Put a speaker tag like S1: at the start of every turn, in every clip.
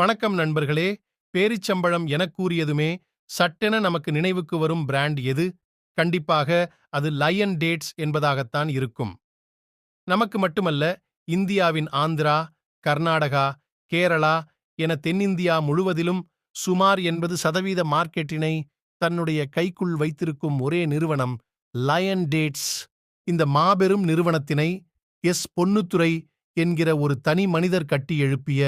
S1: வணக்கம் நண்பர்களே. பேரிச்சம்பழம் என கூறியதுமே சட்டென நமக்கு நினைவுக்கு வரும் பிராண்ட் எது? கண்டிப்பாக அது லயன் டேட்ஸ் என்பதாகத்தான் இருக்கும். நமக்கு மட்டுமல்ல இந்தியாவின் ஆந்திரா கர்நாடகா கேரளா என தென்னிந்தியா முழுவதிலும் சுமார் எண்பது சதவீத மார்க்கெட்டினை தன்னுடைய கைக்குள் வைத்திருக்கும் ஒரே நிறுவனம் லயன் டேட்ஸ் இந்த மாபெரும் நிறுவனத்தினை எஸ் பொன்னுத்துறை என்கிற ஒரு தனி மனிதர் கட்டி எழுப்பிய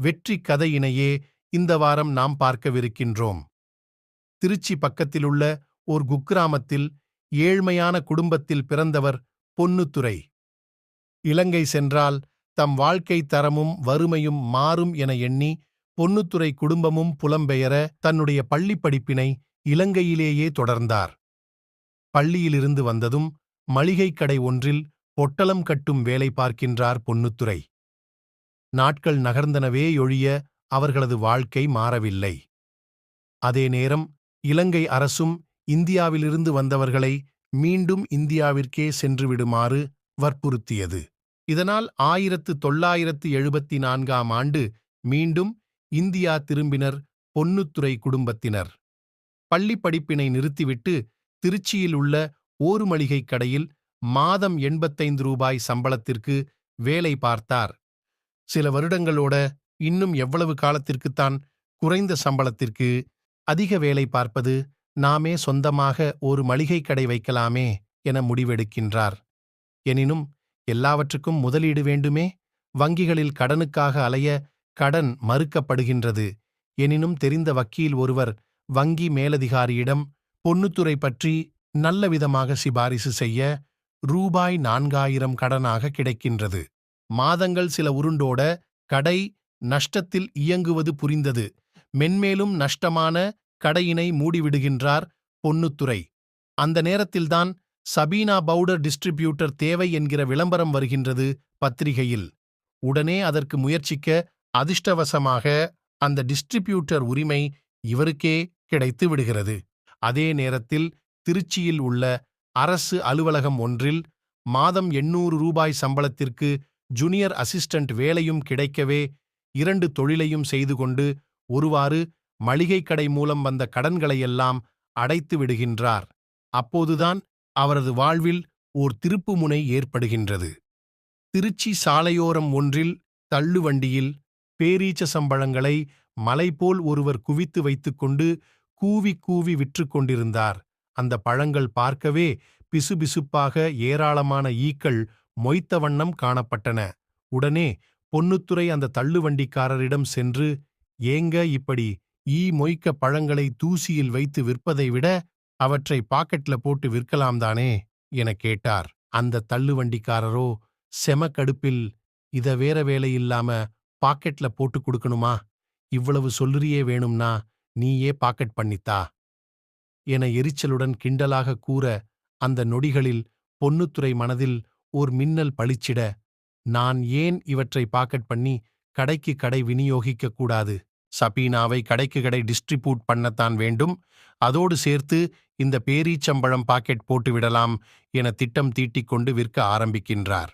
S1: வெற்றி கதையினையே இந்த வாரம் நாம் பார்க்கவிருக்கின்றோம். திருச்சி பக்கத்திலுள்ள ஓர் குக்கிராமத்தில் ஏழ்மையான குடும்பத்தில் பிறந்தவர் பொன்னுத்துறை இலங்கை சென்றால் தம் வாழ்க்கை தரமும் வறுமையும் மாறும் என எண்ணி பொன்னுத்துறை குடும்பமும் புலம்பெயர தன்னுடைய பள்ளிப் படிப்பினை இலங்கையிலேயே தொடர்ந்தார். பள்ளியிலிருந்து வந்ததும் மளிகைக் கடை ஒன்றில் பொட்டலம் கட்டும் வேலை பார்க்கின்றார் பொன்னுத்துறை நாட்கள் நகர்ந்தனவேயொழிய அவர்களது வாழ்க்கை மாறவில்லை. அதே நேரம் இலங்கை அரசும் இந்தியாவிலிருந்து வந்தவர்களை மீண்டும் இந்தியாவிற்கே சென்றுவிடுமாறு வற்புறுத்தியது. இதனால் ஆயிரத்து தொள்ளாயிரத்து எழுபத்தி நான்காம் ஆண்டு மீண்டும் இந்தியா திரும்பினர் பொன்னுத்துறை குடும்பத்தினர். பள்ளிப் படிப்பினை நிறுத்திவிட்டு திருச்சியில் உள்ள ஓரு மளிகைக் கடையில் மாதம் எண்பத்தைந்து ரூபாய் சம்பளத்திற்கு வேலை பார்த்தார். சில வருடங்களோட இன்னும் எவ்வளவு காலத்திற்குத்தான் குறைந்த சம்பளத்திற்கு அதிக வேலை பார்ப்பது நாமே சொந்தமாக ஒரு மளிகை கடை வைக்கலாமே என முடிவெடுக்கின்றார். எனினும் எல்லாவற்றுக்கும் முதலீடு வேண்டுமே வங்கிகளில் கடனுக்காக அலைய கடன் மறுக்கப்படுகின்றது. எனினும் தெரிந்த வக்கீல் ஒருவர் வங்கி மேலதிகாரியிடம் பொன்னுத்துறை பற்றி நல்லவிதமாக சிபாரிசு செய்ய ரூபாய் நான்காயிரம் கடனாக கிடைக்கின்றது. மாதங்கள் சில உருண்டோட கடை நஷ்டத்தில் இயங்குவது புரிந்தது. மென்மேலும் நஷ்டமான கடையினை மூடிவிடுகின்றார் பொன்னுத்துரை. அந்த நேரத்தில்தான் சபீனா பவுடர் டிஸ்ட்ரிபியூட்டர் தேவை என்கிற விளம்பரம் வருகின்றது பத்திரிகையில். உடனே அதற்கு முயற்சிக்க அதிர்ஷ்டவசமாக அந்த டிஸ்ட்ரிபியூட்டர் உரிமை இவருக்கே கிடைத்து விடுகிறது. அதே நேரத்தில் திருச்சியில் உள்ள அரசு அலுவலகம் ஒன்றில் மாதம் எண்ணூறு ரூபாய் சம்பளத்திற்கு ஜூனியர் அசிஸ்டன்ட் வேலையும் கிடைக்கவே இரண்டு தொழிலையும் செய்து கொண்டு ஒருவாறு மளிகைக் கடை மூலம் வந்த கடன்களையெல்லாம் அடைத்து விடுகின்றார். அப்போதுதான் அவரது வாழ்வில் ஓர் திருப்புமுனை ஏற்படுகின்றது. திருச்சி சாலையோரம் ஒன்றில் தள்ளுவண்டியில் பேரீச்ச சம்பழங்களை மலைபோல் ஒருவர் குவித்து வைத்துக்கொண்டு கூவி கூவி விற்று கொண்டிருந்தார். அந்த பழங்கள் பார்க்கவே பிசுபிசுப்பாக ஏராளமான ஈக்கள் மொய்த்த வண்ணம் காணப்பட்டன. உடனே பொன்னுத்துறை அந்த தள்ளுவண்டிக்காரரிடம் சென்று ஏங்க இப்படி ஈ மொய்க்க பழங்களை தூசியில் வைத்து விற்பதை விட அவற்றை பாக்கெட்ல போட்டு விற்கலாம்தானே என கேட்டார். அந்த தள்ளுவண்டிக்காரரோ செம கடுப்பில் இத வேற வேலையில்லாம பாக்கெட்ல போட்டு கொடுக்கணுமா? இவ்வளவு சொல்லுறியே வேணும்னா நீயே பாக்கெட் பண்ணித்தா? என எரிச்சலுடன் கிண்டலாக கூற அந்த நொடிகளில் பொன்னுத்துறை மனதில் ஓர் மின்னல் பளிச்சிட நான் ஏன் இவற்றை பாக்கெட் பண்ணி கடைக்கு கடை விநியோகிக்கக் கூடாது? சபீனாவை கடைக்கு கடை டிஸ்ட்ரிபியூட் பண்ணத்தான் வேண்டும். அதோடு சேர்த்து இந்த பேரீச்சம்பழம் பாக்கெட் போட்டுவிடலாம் என திட்டம் தீட்டிக்கொண்டு விற்க ஆரம்பிக்கின்றார்.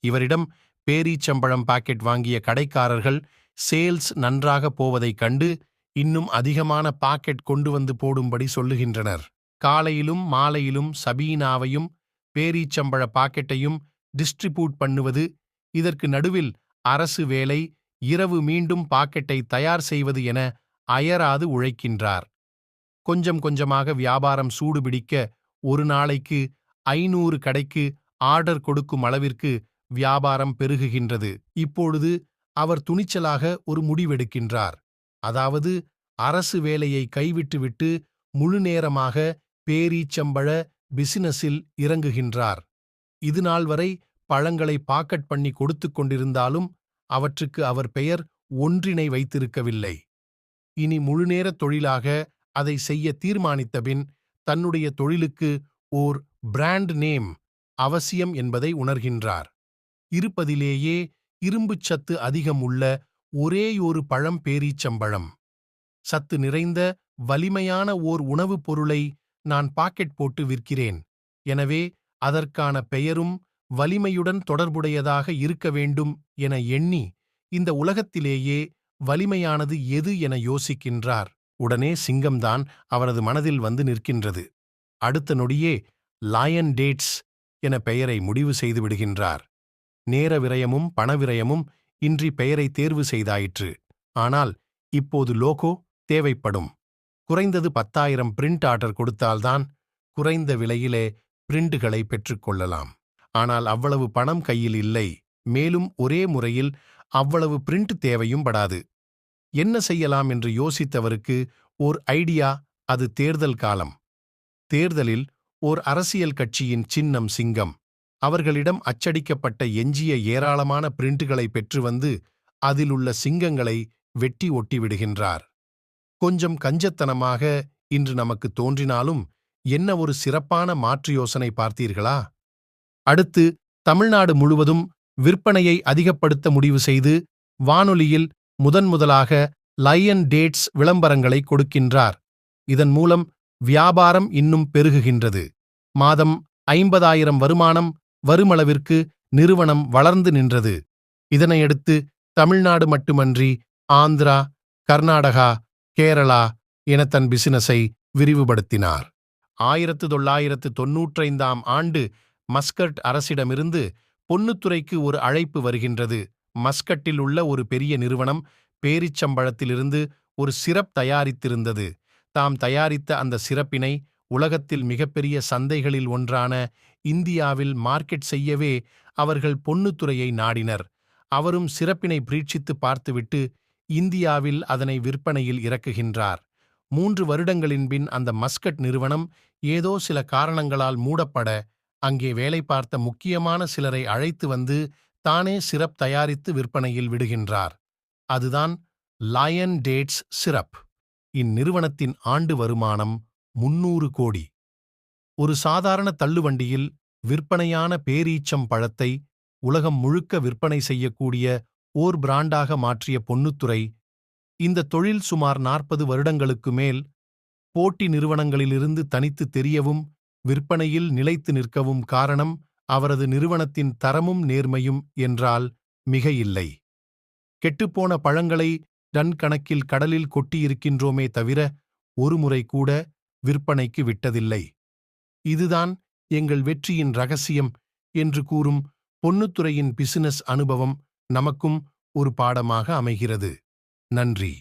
S1: இவரிடம் பேரீச்சம்பழம் பாக்கெட் வாங்கிய கடைக்காரர்கள் சேல்ஸ் நன்றாக போவதைக் கண்டு இன்னும் அதிகமான பாக்கெட் கொண்டு வந்து போடும்படி சொல்லுகின்றனர். காலையிலும் மாலையிலும் சபீனாவையும் பேரீச்சம்பழ பாக்கெட்டையும் டிஸ்ட்ரிபியூட் பண்ணுவது இதற்கு நடுவில் அரசு வேலை இரவு மீண்டும் பாக்கெட்டை தயார் செய்வது என அயராது உழைக்கின்றார். கொஞ்சம் கொஞ்சமாக வியாபாரம் சூடுபிடிக்க ஒரு நாளைக்கு ஐநூறு கடைக்கு ஆர்டர் கொடுக்கும் அளவிற்கு வியாபாரம் பெருகுகின்றது. இப்பொழுது அவர் துணிச்சலாக ஒரு முடிவெடுக்கின்றார். அதாவது அரசு வேலையை கைவிட்டுவிட்டு முழுநேரமாக பேரீச்சம்பழ பிசினஸில் இறங்குகின்றார். இதுநாள் வரை பழங்களை பாக்கெட் பண்ணி கொடுத்துக் கொண்டிருந்தாலும் அவற்றுக்கு அவர் பெயர் ஒன்றினை வைத்திருக்கவில்லை. இனி முழுநேரத் தொழிலாக அதை செய்ய தீர்மானித்தபின் தன்னுடைய தொழிலுக்கு ஓர் பிராண்ட் நேம் அவசியம் என்பதை உணர்கின்றார். இருப்பதிலேயே இரும்புச் சத்து அதிகம் உள்ள ஒரேயொரு பழம் பேரீச்சம்பழம். சத்து நிறைந்த வலிமையான ஓர் உணவுப் பொருளை நான் பாக்கெட் போட்டு விற்கிறேன். எனவே அதற்கான பெயரும் வலிமையுடன் தொடர்புடையதாக இருக்க வேண்டும் என எண்ணி இந்த உலகத்திலேயே வலிமையானது எது என யோசிக்கின்றார். உடனே சிங்கம்தான் அவரது மனதில் வந்து நிற்கின்றது. அடுத்த நொடியே லாயன் டேட்ஸ் என பெயரை முடிவு செய்து விடுகின்றார். நேர விரயமும் பணவிரயமும் இன்றி பெயரை தேர்வு செய்தாயிற்று. ஆனால் இப்போது லோகோ தேவைப்படும். குறைந்தது பத்தாயிரம் பிரிண்ட் ஆர்டர் கொடுத்தால்தான் குறைந்த விலையிலே பிரிண்டுகளை பெற்றுக்கொள்ளலாம் ஆனால் அவ்வளவு பணம் கையில் இல்லை. மேலும் ஒரே முறையில் அவ்வளவு பிரிண்ட் தேவையும் படாது. என்ன செய்யலாம் என்று யோசித்தவருக்கு ஓர் ஐடியா அது தேர்தல் காலம். தேர்தலில் ஓர் அரசியல் கட்சியின் சின்னம் சிங்கம். அவர்களிடம் அச்சடிக்கப்பட்ட எஞ்சிய ஏராளமான பிரிண்டுகளை பெற்று வந்து அதிலுள்ள சிங்கங்களை வெட்டி ஒட்டிவிடுகின்றார். கொஞ்சம் கஞ்சத்தனமாக இன்று நமக்கு தோன்றினாலும் என்ன ஒரு சிறப்பான மாற்று யோசனை பார்த்தீர்களா? அடுத்து தமிழ்நாடு முழுவதும் விற்பனையை அதிகப்படுத்த முடிவு செய்து வானொலியில் முதன்முதலாக லயன் டேட்ஸ் விளம்பரங்களை கொடுக்கின்றார். இதன் மூலம் வியாபாரம் இன்னும் பெருகுகின்றது. மாதம் ஐம்பதாயிரம் வருமானம் வருமளவிற்கு நிறுவனம் வளர்ந்து நின்றது. இதனையடுத்து தமிழ்நாடு மட்டுமன்றி ஆந்திரா கர்நாடகா கேரளா என தன் பிசினஸை விரிவுபடுத்தினார். ஆயிரத்து தொள்ளாயிரத்து தொன்னூற்றைந்தாம் ஆண்டு மஸ்கட் அரசிடமிருந்து பொன்னுத்துறைக்கு ஒரு அழைப்பு வருகின்றது. மஸ்கட்டில் உள்ள ஒரு பெரிய நிறுவனம் பேரிச்சம்பழத்திலிருந்து ஒரு சிரப் தயாரித்திருந்தது. தாம் தயாரித்த அந்த சிறப்பினை உலகத்தில் மிகப்பெரிய சந்தைகளில் ஒன்றான இந்தியாவில் மார்க்கெட் செய்யவே அவர்கள் பொன்னுத்துறையை நாடினர். அவரும் சிறப்பினை பிரீட்சித்து பார்த்துவிட்டு இந்தியாவில் அதனை விற்பனையில் இறக்குகின்றார். மூன்று வருடங்களின் பின் அந்த மஸ்கட் நிறுவனம் ஏதோ சில காரணங்களால் மூடப்பட அங்கே வேலை பார்த்த முக்கியமான சிலரை அழைத்து வந்து தானே சிரப் தயாரித்து விற்பனையில் விடுகின்றார். அதுதான் லயன் டேட்ஸ் சிரப் இந்நிறுவனத்தின் ஆண்டு வருமானம் முன்னூறு கோடி. ஒரு சாதாரண தள்ளுவண்டியில் விற்பனையான பேரீச்சம் பழத்தை உலகம் முழுக்க விற்பனை செய்யக்கூடிய ஓர் பிராண்டாக மாற்றிய பொன்னுத்துறை இந்த தொழில் சுமார் நாற்பது வருடங்களுக்கு மேல் போட்டி நிறுவனங்களிலிருந்து தனித்து தெரியவும் விற்பனையில் நிலைத்து நிற்கவும் காரணம் அவரது நிறுவனத்தின் தரமும் நேர்மையும் என்றால் மிக இல்லை. கெட்டுப்போன பழங்களை டன் கணக்கில் கடலில் கொட்டியிருக்கின்றோமே தவிர ஒருமுறை கூட விற்பனைக்கு விட்டதில்லை. இதுதான் எங்கள் வெற்றியின் ரகசியம் என்று கூறும் பொன்னுத்துறையின் பிசினஸ் அனுபவம் நமக்கும் ஒரு பாடமாக அமைகிறது. நன்றி.